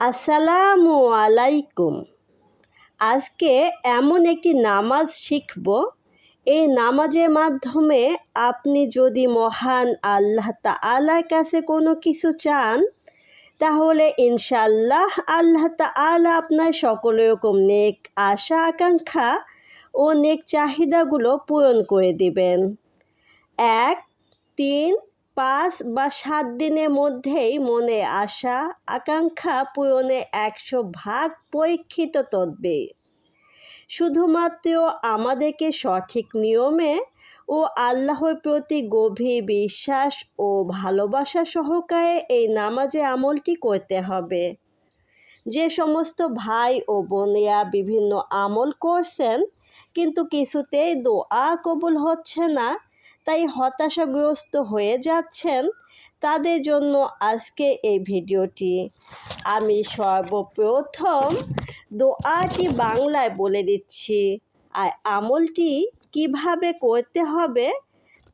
আসসালামু আলাইকুম। আজকে এমন একটি নামাজ শিখব। এই নামাজের মাধ্যমে আপনি যদি মহান আল্লাহ তাআলার কাছে কোনো কিছু চান, তাহলে ইনশাল্লাহ আল্লাহ তাআলা আপনার সকল রকম নেক আশা, আকাঙ্ক্ষা ও নেক চাহিদাগুলো পূরণ করে দিবেন। এক, তিন পাঁচ বা সাত দিনের মধ্যেই মনে আশা, আকাঙ্ক্ষা পূরণে একশো ভাগ পরীক্ষিত তদ্বে। শুধুমাত্র আমাদেরকে সঠিক নিয়মে ও আল্লাহর প্রতি গভীর বিশ্বাস ও ভালোবাসা সহকারে এই নামাজে আমলটি করতে হবে। যে সমস্ত ভাই ও বোনেরা বিভিন্ন আমল করছেন, কিন্তু কিছুতেই দোয়া কবুল হচ্ছে না তাই হতাশাগ্রস্ত হয়ে যাচ্ছেন তাদের জন্য আজকে এই ভিডিওটি। আমি সর্বপ্রথম দোয়াটি বাংলায় বলে দিচ্ছি, আর আমলটি কীভাবে করতে হবে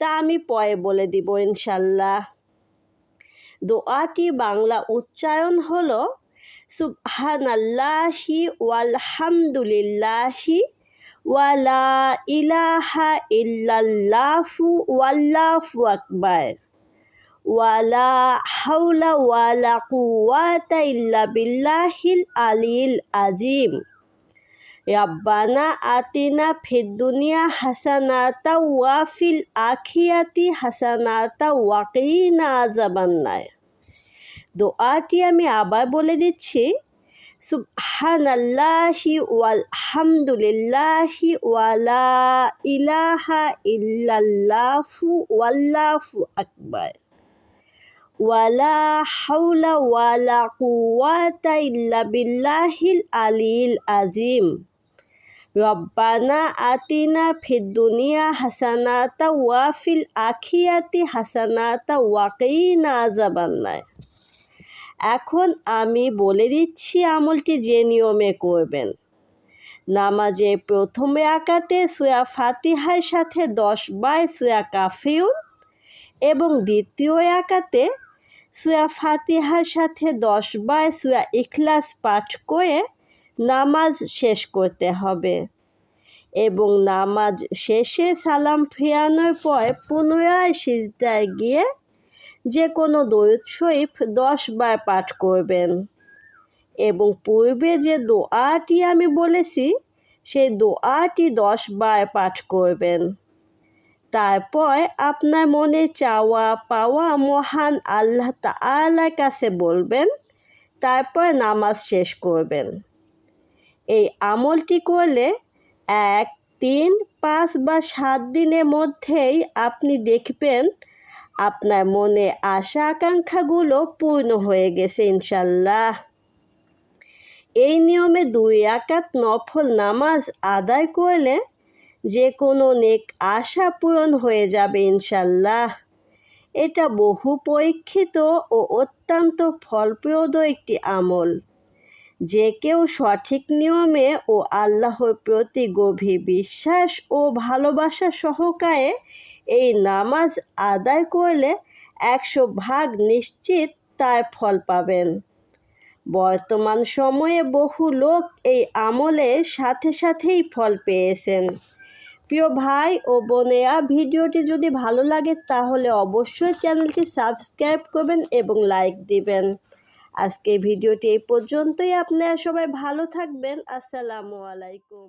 তা আমি পরে বলে দিব ইনশাল্লাহ দোয়াটি বাংলা উচ্চারণ হলো, সুবহানাল্লাহি ওয়ালহামদুলিল্লাহি ওয়ালা ইলাহা ইল্লাল্লাহু ওয়াল্লাহু আকবার। ওয়ালা হাওলা ওয়ালা কুওয়াতা ইল্লা বিল্লাহিল আলিল আজিম। রাব্বানা আতিনা ফিদ দুনিয়া হাসানাতা ওয়া ফিল আখিয়াতি হাসানাতা ওয়াকিনা আযাবান্নার। দোয়াটি আমি আবার বলে দিচ্ছি সুবহানাল্লাহি ওয়ালহামদুলিল্লাহি ওয়ালা ইলাহা ইল্লাল্লাহু ওয়াল্লাহু আকবার ওয়ালা হাওলা ওয়ালা কুওয়াতা ইল্লা বিল্লাহিল আলিল আজিম রব্বানা আতিনা ফিদ দুনিয়া হাসানাতা ওয়া ফিল আখিয়াতি হাসানাতা ওয়াকিনা আযাবান্নার এখন আমি বলে দিচ্ছি আমলটি যে নিয়মে করবেন। নামাজে প্রথমে আঁকাতে সুয়া ফাতিহার সাথে দশ বার সুয়া কাফিউন এবং দ্বিতীয় আঁকাতে সুয়া ফাতিহার সাথে দশ বার সুয়া ইখলাস পাঠ করে নামাজ শেষ করতে হবে এবং নামাজ শেষে সালাম ফিরানোর পর পুনরায় সিজদায় গিয়ে যে কোনো দৈত শরীফ দশ বার পাঠ করবেন। এবং পূর্বে যে দোয়াটি আমি বলেছি, সেই দোয়াটি দশ বার পাঠ করবেন। তারপর আপনার মনে চাওয়া পাওয়া মহান আল্লাহ তাআলার কাছে বলবেন, তারপর নামাজ শেষ করবেন। এই আমলটি করলে এক, তিন, পাঁচ বা সাত দিনের মধ্যেই আপনি দেখবেন আপনার মনে আশা আকাঙ্ক্ষাগুলো পূর্ণ হয়ে গেছে ইনশাল্লাহ এই নিয়মে দুই আকাত নফল নামাজ আদায় করলে যে কোনো নেক আশা পূরণ হয়ে যাবে ইনশাল্লাহ এটা বহু পরীক্ষিত ও অত্যন্ত ফলপ্রদ একটি আমল। যে কেউ সঠিক নিয়মে ও আল্লাহর প্রতি গভীর বিশ্বাস ও ভালোবাসা সহকারে এই নামাজ আদায় করলে একশো ভাগ নিশ্চিত তার ফল পাবেন। বর্তমান সময়ে বহু লোক এই আমলের সাথে সাথেই ফল পেয়েছেন। প্রিয় ভাই ও বোনেরা, ভিডিওটি যদি ভালো লাগে তাহলে অবশ্যই চ্যানেলটি সাবস্ক্রাইব করবেন এবং লাইক দিবেন। আজকে ভিডিওটি এই পর্যন্তই। আপনারা সবাই ভালো থাকবেন। আসসালামু আলাইকুম।